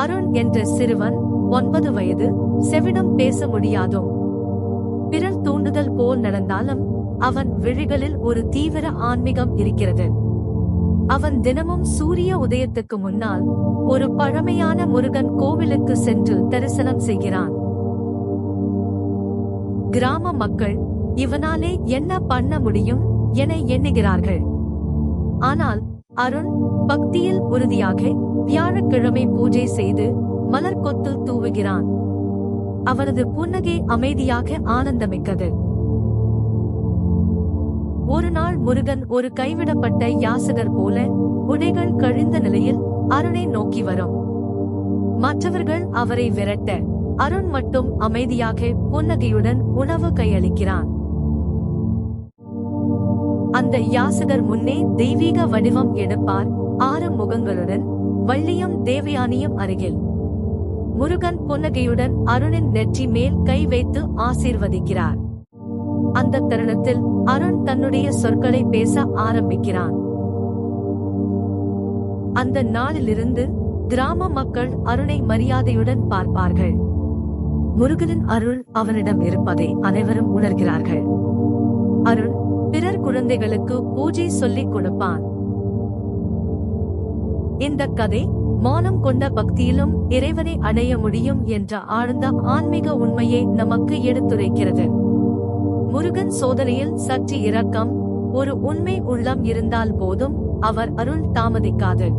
அருண் என்ற சிறுவன் ஒன்பது வயது செவிடம் பேச முடியாதும் பிறர் தூண்டுதல் போல் நடந்தாலும் அவன் விழிகளில் ஒரு தீவிர ஆன்மீகம் இருக்கிறது. அவன் தினமும் சூரிய உதயத்துக்கு முன்னால் ஒரு பழமையான முருகன் கோவிலுக்கு சென்று தரிசனம் செய்கிறான். கிராம மக்கள் இவனாலே என்ன பண்ண முடியும்? என எண்ணுகிறார்கள். ஆனால் அருண் பக்தியில் உறுதியாக வியாழக்கிழமை பூஜை செய்து மலர் கொத்து தூவுகிறான். அவனது புன்னகை அமைதியாக ஆனந்தமிக்கது. ஒரு நாள் முருகன் ஒரு கைவிடப்பட்ட யாசகர் போல உடைகள் கழிந்த நிலையில் அருணை நோக்கி வரும். மற்றவர்கள் அவரை விரட்ட அருண் மட்டும் அமைதியாக புன்னகையுடன் உணவு கையளிக்கிறான். அந்த யாசகர் முன்னே தெய்வீக வடிவம் எடுப்பார் ஆறு முகங்களுடன் வள்ளியும் தேவயானியும் அருகில். முருகன் புன்னகையுடன் அருணின் நெற்றி மேல் கை வைத்து ஆசீர்வதிக்கிறார். அந்த தருணத்தில் அருண் தன்னுடைய சொற்களை பேச ஆரம்பிக்கிறான். அந்த நாளிலிருந்து கிராம மக்கள் அருணை மரியாதையுடன் பார்ப்பார்கள். முருகனின் அருள் அவனிடம் இருப்பதை அனைவரும் உணர்கிறார்கள். அருண் பிறர் குழந்தைகளுக்கு பூஜை சொல்லிக் கொடுப்பான். இந்த கதை மௌனம் கொண்ட பக்தியிலும் இறைவனை அடைய முடியும் என்ற ஆழ்ந்த ஆன்மீக உண்மையை நமக்கு எடுத்துரைக்கிறது. முருகன் சோதனையில் சற்று இரக்கம் ஒரு உண்மை உள்ளம் இருந்தால் போதும் அவர் அருள் தாமதிக்காது.